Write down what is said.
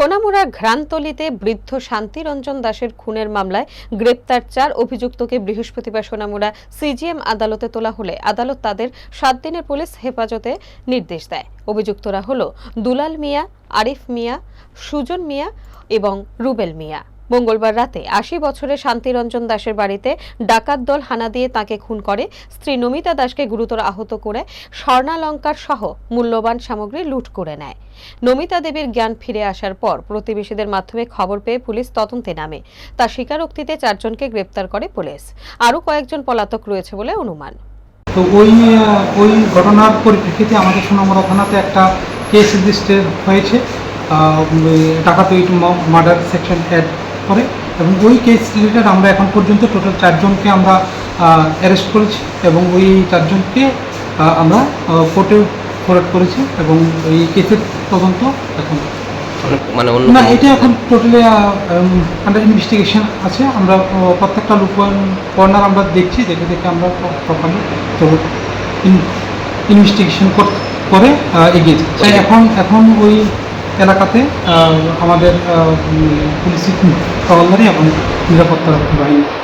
সোনামুড়া ঘ্রাণতলিতে বৃদ্ধ শান্তিরঞ্জন দাসের খুনের মামলায় গ্রেপ্তার চার অভিযুক্তকে বৃহস্পতিবার সোনামুড়া সিজিএম আদালতে তোলা হলে আদালত তাদের সাত দিনের পুলিশ হেফাজতে নির্দেশ দেয়। অভিযুক্তরা হল দুলাল মিয়া, আরিফ মিয়া, সুজন মিয়া এবং রুবেল মিয়া। মঙ্গলবার রাতে আশি বছরে শান্তিরঞ্জন দাসের বাড়িতে ডাকাত দল হানা দিয়ে তাকে খুন করে। স্ত্রী নমিতা দাসকে গুরুতর আহত করে স্বর্ণালঙ্কার সহ মূল্যবান সামগ্রী লুট করে নেয়। নমিতা দেবীর জ্ঞান ফিরে আসার পর প্রতিবেশীদের মাধ্যমে খবর পেয়ে পুলিশ তদন্তে নামে। তার স্বীকারোক্তিতে চারজনকে গ্রেপ্তার করে পুলিশ। আরও কয়েকজন পলাতক রয়েছে বলে অনুমান। তো ওই ওই ঘটনার পরিপ্রেক্ষিতে আমাদের সোনামুড়া থানাতে একটা কেস রেজিস্টার হয়েছে। ওই মার্ডার সেকশন অ্যাড করে এবং ওই কেস রিলেটেড আমরা এখন পর্যন্ত টোটাল চারজনকে আমরা অ্যারেস্ট করেছি এবং ওই চারজনকে আমরা কোর্টে ফরওয়ার্ড করেছি এবং এই কেসের তদন্ত এখন মানে- না এটা এখন টোটালি আন্ডার ইনভেস্টিগেশন আছে। আমরা প্রত্যেকটা লুক কর্নার আমরা দেখছি দেখে দেখে আমরা প্রপারলি ইনভেস্টিগেশন করে এগিয়ে যাচ্ছি এখন এখন ওই এলাকাতে আমাদের পুলিশ তরলদারি এবং নিরাপত্তা বাহিনী।